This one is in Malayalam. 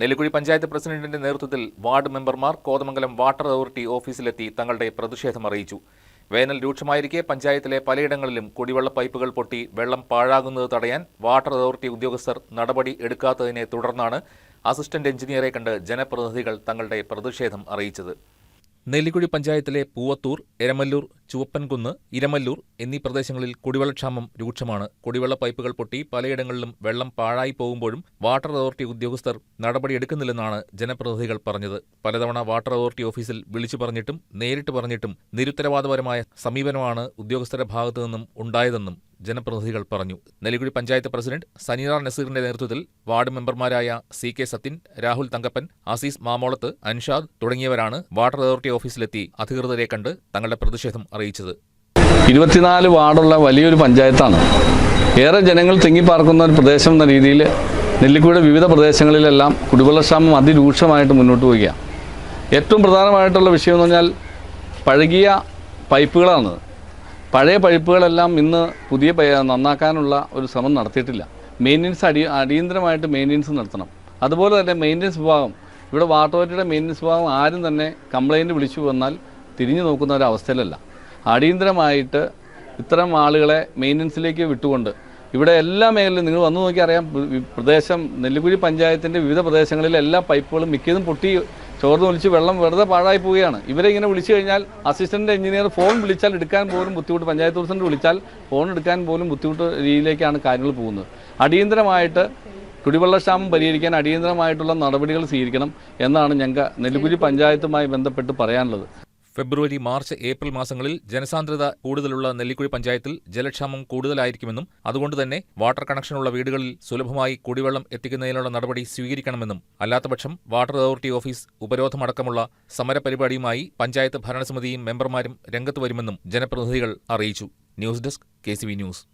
നെല്ലിക്കുഴി പഞ്ചായത്ത് പ്രസിഡന്റിന്റെ നേതൃത്വത്തിൽ വാർഡ് മെമ്പർമാർ കോതമംഗലം വാട്ടർ അതോറിറ്റി ഓഫീസിലെത്തി തങ്ങളുടെ പ്രതിഷേധം അറിയിച്ചു. വേനൽ രൂക്ഷമായിരിക്കെ പഞ്ചായത്തിലെ പലയിടങ്ങളിലും കുടിവെള്ള പൈപ്പുകൾ പൊട്ടി വെള്ളം പാഴാകുന്നത് തടയാൻ വാട്ടർ അതോറിറ്റി ഉദ്യോഗസ്ഥർ നടപടി എടുക്കാത്തതിനെ തുടർന്നാണ് അസിസ്റ്റന്റ് എഞ്ചിനീയറെ കണ്ട് ജനപ്രതിനിധികൾ തങ്ങളുടെ പ്രതിഷേധം അറിയിച്ചത്. നെല്ലിക്കുഴി പഞ്ചായത്തിലെ പൂവത്തൂർ എരമല്ലൂർ ചുവപ്പൻകുന്ന് ഇരമല്ലൂർ എന്നീ പ്രദേശങ്ങളിൽ കുടിവെള്ളക്ഷാമം രൂക്ഷമാണ്. കുടിവെള്ള പൈപ്പുകൾ പൊട്ടി പലയിടങ്ങളിലും വെള്ളം പാഴായി പോകുമ്പോഴും വാട്ടർ അതോറിറ്റി ഉദ്യോഗസ്ഥർ നടപടിയെടുക്കുന്നില്ലെന്നാണ് ജനപ്രതിനിധികൾ പറഞ്ഞത്. പലതവണ വാട്ടർ അതോറിറ്റി ഓഫീസിൽ വിളിച്ചു പറഞ്ഞിട്ടും നേരിട്ട് പറഞ്ഞിട്ടും നിരുത്തരവാദപരമായ സമീപനമാണ് ഉദ്യോഗസ്ഥരുടെ ഭാഗത്തു നിന്നും ഉണ്ടായതെന്നും ജനപ്രതിനിധികൾ പറഞ്ഞു. നെല്ലിക്കുടി പഞ്ചായത്ത് പ്രസിഡന്റ് സനീറ നസീറിന്റെ നേതൃത്വത്തിൽ വാർഡ് മെമ്പർമാരായ സി കെ സത്യൻ രാഹുൽ തങ്കപ്പൻ അസീസ് മാമോളത്ത് അൻഷാദ് തുടങ്ങിയവരാണ് വാട്ടർ അതോറിറ്റി ഓഫീസിലെത്തി അധികൃതരെ കണ്ട് തങ്ങളുടെ പ്രതിഷേധം അറിയിച്ചത്. ഇരുപത്തിനാല് വാർഡുള്ള വലിയൊരു പഞ്ചായത്താണ്. ഏറെ ജനങ്ങൾ തിങ്ങിപ്പാർക്കുന്ന ഒരു പ്രദേശം എന്ന രീതിയിൽ നെല്ലിക്കുടിയുടെ വിവിധ പ്രദേശങ്ങളിലെല്ലാം കുടിവെള്ളക്ഷാമം അതിരൂക്ഷമായിട്ട് മുന്നോട്ട് പോവുകയാണ്. ഏറ്റവും പ്രധാനമായിട്ടുള്ള വിഷയം എന്ന് പറഞ്ഞാൽ പഴകിയ പൈപ്പുകളാണ്. പഴയ പൈപ്പുകളെല്ലാം ഇന്ന് പുതിയ നന്നാക്കാനുള്ള ഒരു ശ്രമം നടത്തിയിട്ടില്ല. മെയിന്റനൻസ് അടി അടിയന്തരമായിട്ട് മെയിന്റനൻസ് നടത്തണം അതുപോലെ തന്നെ മെയിന്റനൻസ് വിഭാഗം. ഇവിടെ വാട്ടർ അതോറിറ്റിയുടെ മെയിന്റനൻസ് വിഭാഗം ആരും തന്നെ കംപ്ലൈന്റ് വിളിച്ചു വന്നാൽ തിരിഞ്ഞു നോക്കുന്ന ഒരു അടിയന്തരമായിട്ട് ഇത്തരം ആളുകളെ മെയിന്റനൻസിലേക്ക് വിട്ടുകൊണ്ട് ഇവിടെ എല്ലാ മേഖലയിലും നിങ്ങൾ വന്നു നോക്കി അറിയാം. പ്രദേശം നെല്ലിക്കുഴി പഞ്ചായത്തിന്റെ വിവിധ പ്രദേശങ്ങളിലെ എല്ലാ പൈപ്പുകളും മിക്കതും പൊട്ടി ചോർന്ന് വിളിച്ച് വെള്ളം വെറുതെ പാഴായി പോവുകയാണ്. ഇവരെ ഇങ്ങനെ വിളിച്ചു കഴിഞ്ഞാൽ അസിസ്റ്റന്റ് എഞ്ചിനീയർ ഫോൺ വിളിച്ചാൽ എടുക്കാൻ പോലും ബുദ്ധിമുട്ട് പഞ്ചായത്ത് പ്രസിഡന്റ് വിളിച്ചാൽ ഫോൺ എടുക്കാൻ പോലും ബുദ്ധിമുട്ട് രീതിയിലേക്കാണ് കാര്യങ്ങൾ പോകുന്നത്. അടിയന്തരമായിട്ട് കുടിവെള്ളക്ഷാമം പരിഹരിക്കാൻ അടിയന്തരമായിട്ടുള്ള നടപടികൾ സ്വീകരിക്കണം എന്നാണ് ഞങ്ങൾക്ക് നെല്ലിക്കുഴി പഞ്ചായത്തുമായി ബന്ധപ്പെട്ട് പറയാനുള്ളത്. ഫെബ്രുവരി മാർച്ച് ഏപ്രിൽ മാസങ്ങളിൽ ജനസാന്ദ്രത കൂടുതലുള്ള നെല്ലിക്കുഴി പഞ്ചായത്തിൽ ജലക്ഷാമം കൂടുതലായിരിക്കുമെന്നും അതുകൊണ്ട് തന്നെ വാട്ടർ കണക്ഷനുള്ള വീടുകളിൽ സുലഭമായി കുടിവെള്ളം എത്തിക്കുന്നതിനുള്ള നടപടി സ്വീകരിക്കണമെന്നും അല്ലാത്തപക്ഷം വാട്ടർ അതോറിറ്റി ഓഫീസ് ഉപരോധമടക്കമുള്ള സമരപരിപാടിയുമായി പഞ്ചായത്ത് ഭരണസമിതിയും മെമ്പർമാരും രംഗത്ത് വരുമെന്നും ജനപ്രതിനിധികൾ അറിയിച്ചു. News desk K news.